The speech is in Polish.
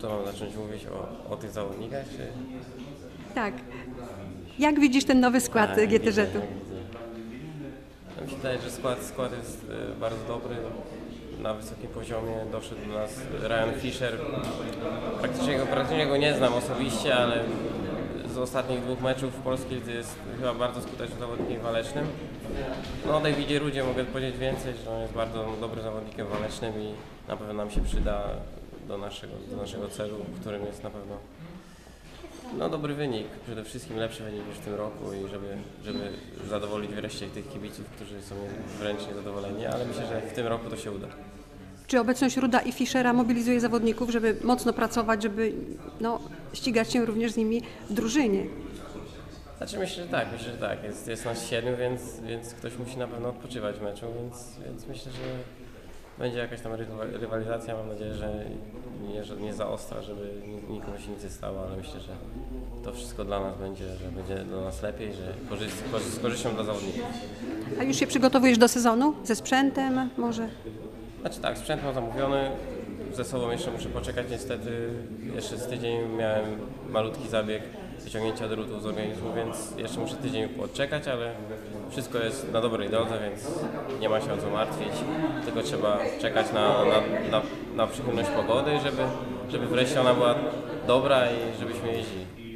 To mam zacząć mówić o, o tych zawodnikach, czy... Tak. Jak widzisz ten nowy skład A, nie widzę, GTZ-u? nie widzę. No Mi się wydaje, że skład, skład jest e, bardzo dobry, na wysokim poziomie. Doszedł do nas Ryan Fisher. Praktycznie go, praktycznie go nie znam osobiście, ale z ostatnich dwóch meczów w polskiej to jest chyba bardzo skutecznym zawodnikiem walecznym. No o Davidzie Rudzie mogę powiedzieć więcej, że on jest bardzo dobrym zawodnikiem walecznym i na pewno nam się przyda do naszego, do naszego celu, którym jest na pewno no dobry wynik, przede wszystkim lepszy wynik niż w tym roku i żeby, żeby zadowolić wreszcie tych kibiców, którzy są wręcz niezadowoleni, ale myślę, że w tym roku to się uda. Czy obecność Ruda i Fischera mobilizuje zawodników, żeby mocno pracować, żeby no, ścigać się również z nimi w drużynie? Znaczy myślę, że tak, myślę, że tak. Jest, jest nas siedmiu, więc, więc ktoś musi na pewno odpoczywać w meczu, więc, więc myślę, że będzie jakaś tam rywa- rywalizacja. Mam nadzieję, że nie, że nie za ostra, żeby ni- nikomu się nic nie stało, ale myślę, że to wszystko dla nas będzie, że będzie dla nas lepiej, że korzyść, korzyść, z korzyścią dla zawodników. A już się przygotowujesz do sezonu? Ze sprzętem może? Znaczy tak, sprzęt mam zamówiony, ze sobą jeszcze muszę poczekać niestety. Jeszcze z tydzień miałem malutki zabieg wyciągnięcia drutów z organizmu, więc jeszcze muszę tydzień odczekać, ale wszystko jest na dobrej drodze, więc nie ma się o co martwić. Tylko trzeba czekać na, na, na, na przychylność pogody, żeby, żeby wreszcie ona była dobra i żebyśmy jeździli.